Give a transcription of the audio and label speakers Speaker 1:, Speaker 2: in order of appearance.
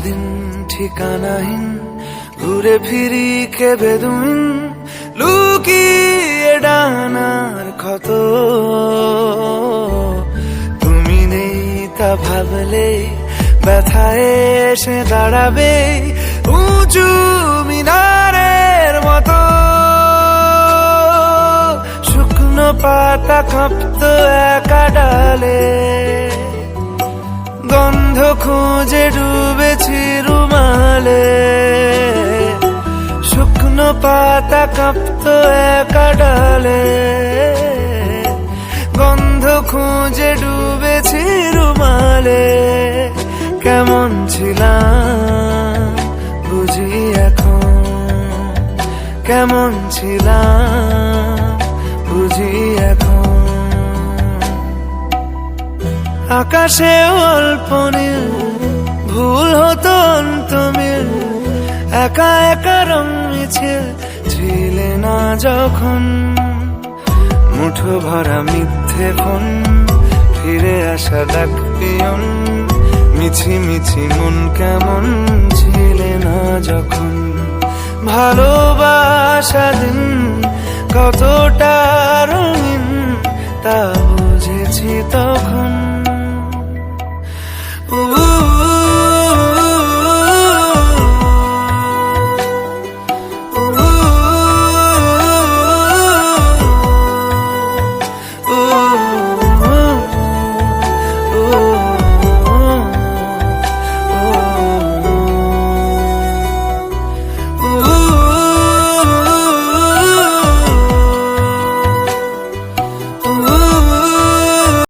Speaker 1: সারাদিন ঠিকানাহীন, ঘুরে ফিরি কে বেদুইন লুকিয়ে ডানার ক্ষত। তুমি নেই তা ভাবলে, ব্যথায় এসে দাঁড়াবে উঁচু মিনারের মতো। শুকনো পাতা কাঁপতো একা ডালে, গন্ধ খুঁজে ডুবেছি রুমালে শুকনো পাতা কাঁপতো একা ডালে গন্ধ খুঁজে ডুবেছি রুমালে কেমন ছিলাম বুঝি এখন কেমন ছিলাম বুঝি এখন আকাশে অল্প নীল ভুল একা একা রং মিছিল ছিলে না যখন। মুঠো ভরা মিথ্যে ফোন, ফিরে আসা ডাক পিয়ন। মিছি মিছি মন কেমন ছিলে না যখন। ভালোবাসা দিন, কতটা রঙিন তা